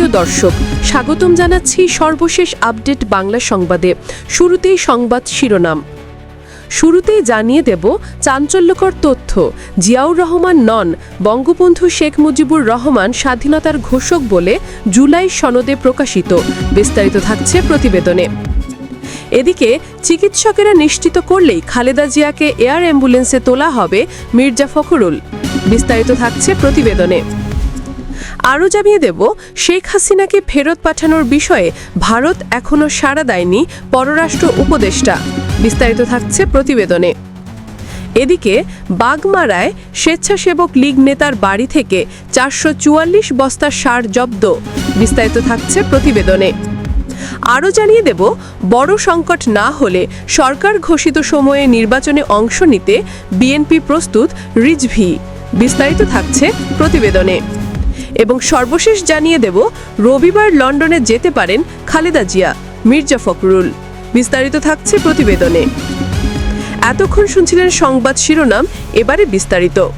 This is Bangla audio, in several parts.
সুপ্রিয় দর্শক, স্বাগতম জানাচ্ছি সর্বশেষ আপডেট বাংলা সংবাদে। শুরুতেই সংবাদ শিরোনাম। শুরুতেই জানিয়ে দেব চাঞ্চল্যকর তথ্য। জিয়াউর রহমান নন, বঙ্গবন্ধু শেখ মুজিবুর রহমান স্বাধীনতার ঘোষক বলে জুলাই সনদে প্রকাশিত। বিস্তারিত থাকছে প্রতিবেদনে। এদিকে, চিকিৎসকেরা নিশ্চিত করলেই খালেদা জিয়াকে এয়ার অ্যাম্বুলেন্সে তোলা হবে মির্জা ফখরুল। বিস্তারিত থাকছে প্রতিবেদনে। আরও জানিয়ে দেব, শেখ হাসিনাকে ফেরত পাঠানোর বিষয়ে ভারত এখনও সাড়া দেয়নি পররাষ্ট্র উপদেষ্টা। বিস্তারিত থাকছে প্রতিবেদনে। এদিকে, বাগমারায় স্বেচ্ছাসেবক লীগ নেতার বাড়ি থেকে চারশো চুয়াল্লিশ বস্তা সার জব্দ। বিস্তারিত থাকছে প্রতিবেদনে। আরও জানিয়ে দেব, বড় সংকট না হলে সরকার ঘোষিত সময়ে নির্বাচনে অংশ নিতে বিএনপি প্রস্তুত রিজভি। বিস্তারিত থাকছে প্রতিবেদনে। এবং সর্বশেষ জানিয়ে দেব, রবিবার লন্ডনে যেতে পারেন খালেদা জিয়া, মির্জা ফখরুল। বিস্তারিত থাকছে প্রতিবেদনে। এতক্ষণ শুনছিলেন সংবাদ শিরোনাম, এবারে বিস্তারিত।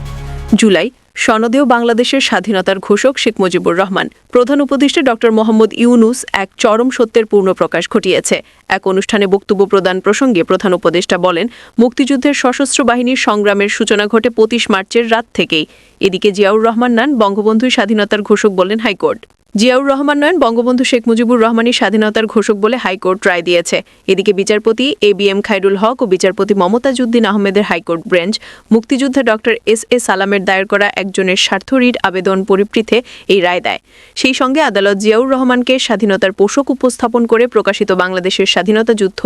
জুলাই সনদেও বাংলাদেশের স্বাধীনতার ঘোষক শেখ মুজিবুর রহমান। প্রধান উপদেষ্টা ডক্টর মোহাম্মদ ইউনুস এক চরম সত্যের পূর্ণ প্রকাশ ঘটিয়েছে। এক অনুষ্ঠানে বক্তব্য প্রদান প্রসঙ্গে প্রধান উপদেষ্টা বলেন, মুক্তিযুদ্ধের সশস্ত্র বাহিনীর সংগ্রামের সূচনা ঘটে পঁচিশ মার্চের রাত থেকেই। এদিকে জিয়াউর রহমান নান বঙ্গবন্ধুই স্বাধীনতার ঘোষক বলেন হাইকোর্ট। জিয়াউর রহমান নয়ন, বঙ্গবন্ধু শেখ মুজিবুর রহমানের স্বাধীনতার ঘোষক বলে হাইকোর্ট রায় দিয়েছে। এদিকে বিচারপতি A B M Khairul Haque ও বিচারপতি মমতাজউদ্দিন আহমেদের হাইকোর্ট বেঞ্চ মুক্তিযোদ্ধা ডক্টর এস এ সালামের দায়ের করা একজনের স্বার্থ রিট আবেদন পরিপ্রেক্ষিতে এই রায় দেয়। সেই সঙ্গে আদালত জিয়াউর রহমানকে স্বাধীনতার পোষক উপস্থাপন করে প্রকাশিত বাংলাদেশের স্বাধীনতা যুদ্ধ,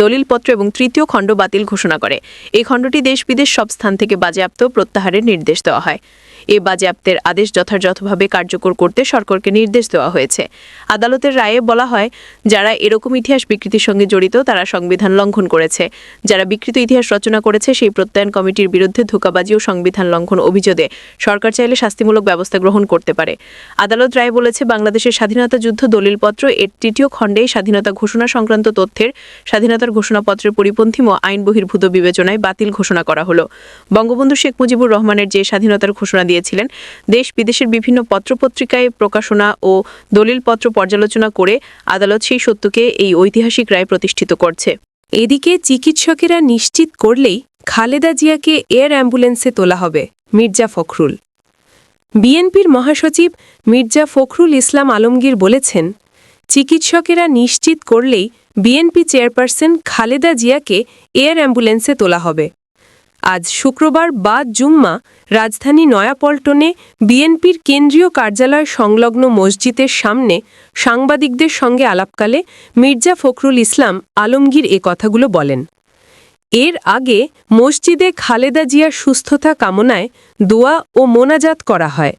দলিলপত্র এবং তৃতীয় খণ্ড বাতিল ঘোষণা করে। এই খণ্ডটি দেশ বিদেশ সব স্থান থেকে বাজেয়াপ্ত প্রত্যাহারের নির্দেশ দেওয়া হয়। এ বাজেয়াপ্তের আদেশ যথাযথভাবে কার্যকর করতে সরকারকে নির্দেশ দেওয়া হয়েছে। আদালতের রায়ে বলা হয়, যারা এরকম ইতিহাস বিকৃতির সঙ্গে জড়িত, তারা সংবিধান লঙ্ঘন করেছে। যারা বিকৃত ইতিহাস রচনা করেছে, সেই প্রত্যয়ন কমিটির বিরুদ্ধে ধোকাবাজি ও সংবিধান লঙ্ঘন অভিযোগে সরকার চাইলে শাস্তিমূলক ব্যবস্থা গ্রহণ করতে পারে। আদালত রায় বলেছে, বাংলাদেশের স্বাধীনতা যুদ্ধ দলিলপত্র এর তৃতীয় খণ্ডে স্বাধীনতা ঘোষণা সংক্রান্ত তথ্যের স্বাধীনতার ঘোষণাপত্রের পরিপন্থী ও আইন বহির্ভূত বিবেচনায় বাতিল ঘোষণা করা হলো। বঙ্গবন্ধু শেখ মুজিবুর রহমানের যে স্বাধীনতার ঘোষণা দিয়েছিলেন। দেশ বিদেশের বিভিন্ন পত্রপত্রিকায় প্রকাশনা ও দলিলপত্র পর্যালোচনা করে আদালত সেই সত্যকে এই ঐতিহাসিক রায় প্রতিষ্ঠিত করছে। এদিকে চিকিৎসকেরা নিশ্চিত করলেই খালেদা জিয়াকে এয়ার অ্যাম্বুলেন্সে তোলা হবে, মির্জা ফখরুল। বিএনপির মহাসচিব মির্জা ফখরুল ইসলাম আলমগীর বলেছেন, চিকিৎসকেরা নিশ্চিত করলেই বিএনপি চেয়ারপারসন খালেদা জিয়াকে এয়ার অ্যাম্বুলেন্সে তোলা হবে। আজ শুক্রবার বা জুম্মা রাজধানী নয়াপল্টনে বিএনপির কেন্দ্রীয় কার্যালয় সংলগ্ন মসজিদের সামনে সাংবাদিকদের সঙ্গে আলাপকালে মির্জা ফখরুল ইসলাম আলমগীর এ কথাগুলো বলেন। এর আগে মসজিদে খালেদা জিয়ার সুস্থতা কামনায় দোয়া ও মোনাজাত করা হয়।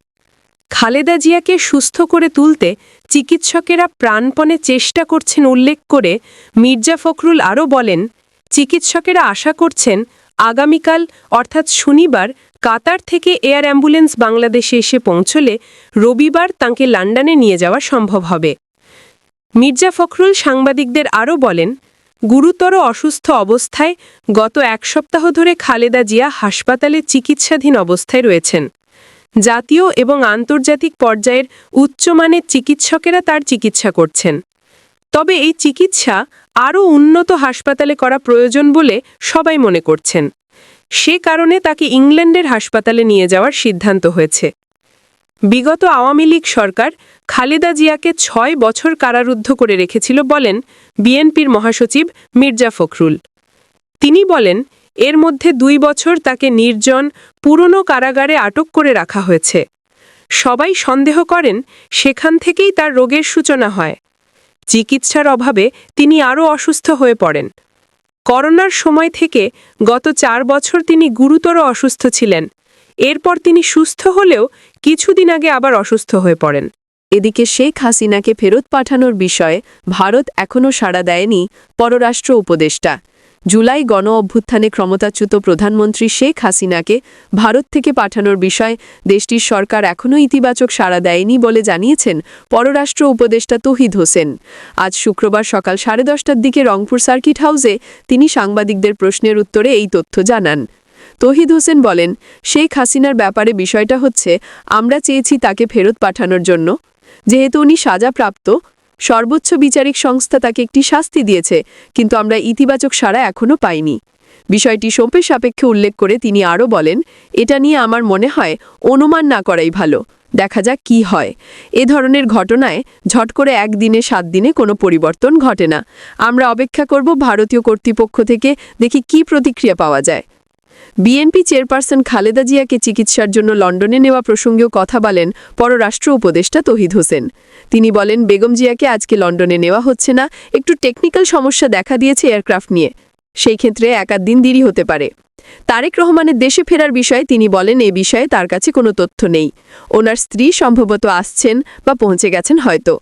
খালেদা জিয়াকে সুস্থ করে তুলতে চিকিৎসকেরা প্রাণপণে চেষ্টা করছেন উল্লেখ করে মির্জা ফখরুল আরও বলেন, চিকিৎসকেরা আশা করছেন আগামীকাল, অর্থাৎ শনিবার, কাতার থেকে এয়ার অ্যাম্বুলেন্স বাংলাদেশে এসে পৌঁছলে রবিবার তাঁকে লন্ডনে নিয়ে যাওয়া সম্ভব হবে। মির্জা ফখরুল সাংবাদিকদের আরও বলেন, গুরুতর অসুস্থ অবস্থায় গত এক সপ্তাহ ধরে খালেদা জিয়া হাসপাতালে চিকিৎসাধীন অবস্থায় রয়েছেন। জাতীয় এবং আন্তর্জাতিক পর্যায়ের উচ্চমানের চিকিৎসকেরা তার চিকিৎসা করছেন। তবে এই চিকিৎসা আরও উন্নত হাসপাতালে করা প্রয়োজন বলে সবাই মনে করছেন। সে কারণে তাকে ইংল্যান্ডের হাসপাতালে নিয়ে যাওয়ার সিদ্ধান্ত হয়েছে। বিগত আওয়ামী লীগ সরকার খালেদা জিয়াকে ছয় বছর কারারুদ্ধ করে রেখেছিল বলেন বিএনপির মহাসচিব মির্জা ফখরুল। তিনি বলেন, এর মধ্যে দুই বছর তাকে নির্জন, পুরনো কারাগারে আটক করে রাখা হয়েছে। সবাই সন্দেহ করেন, সেখান থেকেই তার রোগের সূচনা হয়। চিকিৎসার অভাবে তিনি আরও অসুস্থ হয়ে পড়েন। করোনার সময় থেকে গত চার বছর তিনি গুরুতর অসুস্থ ছিলেন। এরপর তিনি সুস্থ হলেও কিছুদিন আগে আবার অসুস্থ হয়ে পড়েন। এদিকে শেখ হাসিনাকে ফেরত পাঠানোর বিষয়ে ভারত এখনও সাড়া দেয়নি পররাষ্ট্র উপদেষ্টা। জুলাই গণ অভ্যুত্থানে ক্ষমতাচ্যুত প্রধানমন্ত্রী শেখ হাসিনাকে ভারত থেকে পাঠানোর বিষয়ে দেশটির সরকার এখনও ইতিবাচক সাড়া দেয়নি বলে জানিয়েছেন পররাষ্ট্র উপদেষ্টা তহিদ হোসেন। আজ শুক্রবার সকাল সাড়ে দশটার দিকে রংপুর সার্কিট হাউসে তিনি সাংবাদিকদের প্রশ্নের উত্তরে এই তথ্য জানান। তহিদ হোসেন বলেন, শেখ হাসিনার ব্যাপারে বিষয়টা হচ্ছে, আমরা চেয়েছি তাকে ফেরত পাঠানোর জন্য। যেহেতু উনি সাজাপ্রাপ্ত সর্বোচ্চ বিচারিক সংস্থা তাকে একটি শাস্তি দিয়েছে, কিন্তু আমরা ইতিবাচক সাড়া এখনও পাইনি। বিষয়টি সোপের সাপেক্ষে উল্লেখ করে তিনি আরও বলেন, এটা নিয়ে আমার মনে হয় অনুমান না করাই ভালো। দেখা যাক কি হয়। এ ধরনের ঘটনায় ঝট করে একদিনে সাত দিনে কোনো পরিবর্তন ঘটে না। আমরা অপেক্ষা করব ভারতীয় কর্তৃপক্ষ থেকে দেখি কি প্রতিক্রিয়া পাওয়া যায়। বিএনপি চেয়ারপারসন খালেদা জিয়াকে চিকিৎসার জন্য লন্ডনে নেওয়া প্রসঙ্গেও কথা বলেন পররাষ্ট্র উপদেষ্টা তহিদ হোসেন। তিনি বলেন, বেগম জিয়াকে আজকে লন্ডনে নেওয়া হচ্ছে না, একটু টেকনিক্যাল সমস্যা দেখা দিয়েছে এয়ারক্রাফট নিয়ে। সেই ক্ষেত্রে একাধ দিন দেরি হতে পারে। তারেক রহমানের দেশে ফেরার বিষয়ে তিনি বলেন, এ বিষয়ে তার কাছে কোনো তথ্য নেই। ওনার স্ত্রী সম্ভবত আসছেন বা পৌঁছে গেছেন হয়তো।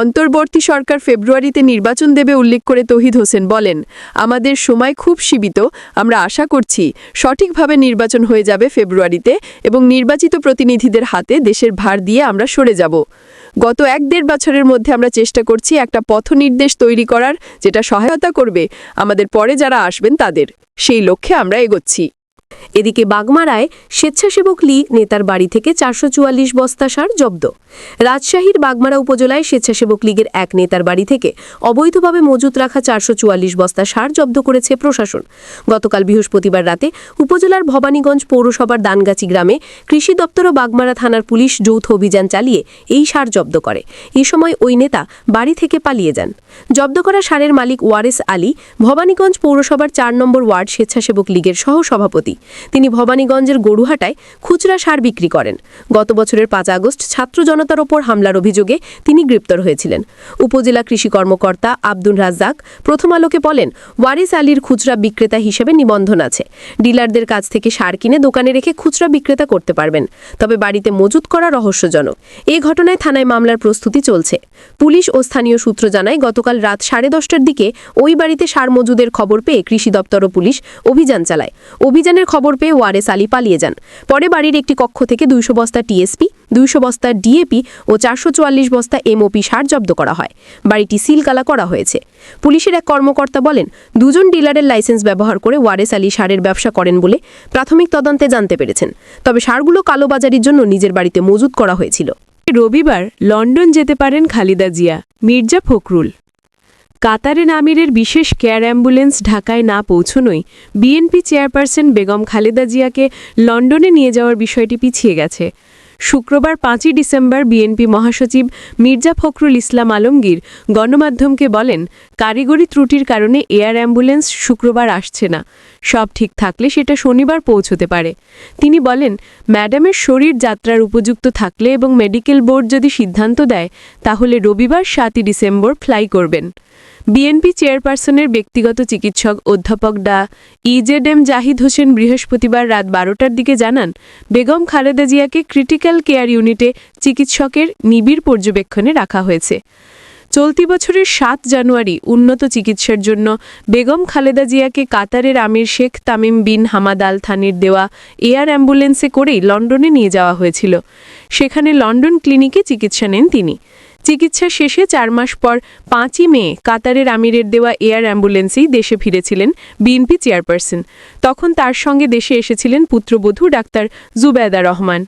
অন্তর্বর্তী সরকার ফেব্রুয়ারিতে নির্বাচন দেবে উল্লেখ করে তহিদ হোসেন বলেন, আমাদের সময় খুব সীমিত, আমরা আশা করছি সঠিকভাবে নির্বাচন হয়ে যাবে ফেব্রুয়ারিতে এবং নির্বাচিত প্রতিনিধিদের হাতে দেশের ভার দিয়ে আমরা সরে যাব। গত এক দেড় বছরের মধ্যে আমরা চেষ্টা করছি একটা পথনির্দেশ তৈরি করার, যেটা সহায়তা করবে আমাদের পরে যারা আসবেন তাদের। সেই লক্ষ্যে আমরা এগোচ্ছি। এদিকে বাগমারায় স্বেচ্ছাসেবক লীগ নেতার বাড়ি থেকে চারশো চুয়াল্লিশ বস্তা সার জব্দ। রাজশাহীর বাগমারা উপজেলায় স্বেচ্ছাসেবক লীগের এক নেতার বাড়ি থেকে অবৈধভাবে মজুত রাখা চারশো চুয়াল্লিশ বস্তা সার জব্দ করেছে প্রশাসন। গতকাল বৃহস্পতিবার রাতে উপজেলার ভবানীগঞ্জ পৌরসভার দানগাছি গ্রামে কৃষি দপ্তর ও বাগমারা থানার পুলিশ যৌথ অভিযান চালিয়ে এই সার জব্দ করে। এ সময় ওই নেতা বাড়ি থেকে পালিয়ে যান। জব্দ করা সারের মালিক ওয়ারেস আলী ভবানীগঞ্জ পৌরসভার চার নম্বর ওয়ার্ড স্বেচ্ছাসেবক লীগের সহ সভাপতি তিনি ভবানীগঞ্জের গরুহাটায় খুচরা সার বিক্রি করেন। গত বছরের পাঁচ আগস্ট ছাত্র জনতার ওপর হামলার অভিযোগে তিনি গ্রেপ্তার হয়েছিলেন। উপজেলা কৃষি কর্মকর্তা আব্দুল রাজ্জাক প্রথম আলোকে বলেন, ওয়ারিস আলীর খুচরা বিক্রেতা হিসেবে নিবন্ধন আছে। ডিলারদের কাছ থেকে সার কিনে দোকানে রেখে খুচরা বিক্রেতা করতে পারবেন। তবে বাড়িতে মজুত করা রহস্যজনক। এই ঘটনায় থানায় মামলার প্রস্তুতি চলছে। পুলিশ ও স্থানীয় সূত্র জানায়, গতকাল রাত সাড়ে দশটার দিকে ওই বাড়িতে সার মজুদের খবর পেয়ে কৃষি দপ্তর ও পুলিশ অভিযান চালায়। অভিযানের খবর পেয়ে ওয়ারেস আলী পালিয়ে যান। পরে বাড়ির একটি কক্ষ থেকে দুইশো বস্তা টিএসপি, দুইশো বস্তা ডিএপি ও চারশো চুয়াল্লিশ বস্তা এমওপি সার জব্দ করা হয়। বাড়িটি সিলকালা করা হয়েছে। পুলিশের এক কর্মকর্তা বলেন, দুজন ডিলারের লাইসেন্স ব্যবহার করে ওয়ারেস আলী সারের ব্যবসা করেন বলে প্রাথমিক তদন্তে জানতে পেরেছেন। তবে সারগুলো কালোবাজারির জন্য নিজের বাড়িতে মজুত করা হয়েছিল। রবিবার লন্ডন যেতে পারেন খালিদা জিয়া, মির্জা ফখরুল। কাতারে নামিরের বিশেষ কেয়ার অ্যাম্বুলেন্স ঢাকায় না পৌঁছনোই বিএনপি চেয়ারপারসন বেগম খালেদা জিয়াকে লন্ডনে নিয়ে যাওয়ার বিষয়টি পিছিয়ে গেছে। শুক্রবার পাঁচই ডিসেম্বর বিএনপি মহাসচিব মির্জা ফখরুল ইসলাম আলমগীর গণমাধ্যমকে বলেন, কারিগরি ত্রুটির কারণে এয়ার অ্যাম্বুলেন্স শুক্রবার আসছে না। সব ঠিক থাকলে সেটা শনিবার পৌঁছতে পারে। তিনি বলেন, ম্যাডামের শরীর যাত্রার উপযুক্ত থাকলে এবং মেডিকেল বোর্ড যদি সিদ্ধান্ত দেয়, তাহলে রবিবার সাতই ডিসেম্বর ফ্লাই করবেন। বিএনপি চেয়ারপারসনের ব্যক্তিগত চিকিৎসক অধ্যাপক ডা ইজেড এম জাহিদ হোসেন বৃহস্পতিবার রাত বারোটার দিকে জানান, বেগম খালেদা জিয়াকে ক্রিটিক্যাল কেয়ার ইউনিটে চিকিৎসকের নিবিড় পর্যবেক্ষণে রাখা হয়েছে। চলতি বছরের সাত জানুয়ারি উন্নত চিকিৎসার জন্য বেগম খালেদা জিয়াকে কাতারের আমির Sheikh Tamim bin Hamad Al থানির দেওয়া এয়ার অ্যাম্বুলেন্সে করেই লন্ডনে নিয়ে যাওয়া হয়েছিল। সেখানে লন্ডন ক্লিনিকে চিকিৎসা নেন তিনি। চিকিৎসা শেষে চার মাস পর পাঁচই মে কাতারের আমিরের দেওয়া এয়ার অ্যাম্বুলেন্সেই দেশে ফিরেছিলেন বিএনপি চেয়ারপারসন। তখন তার সঙ্গে দেশে এসেছিলেন পুত্রবধূ ডাক্তার জুবেদা রহমান।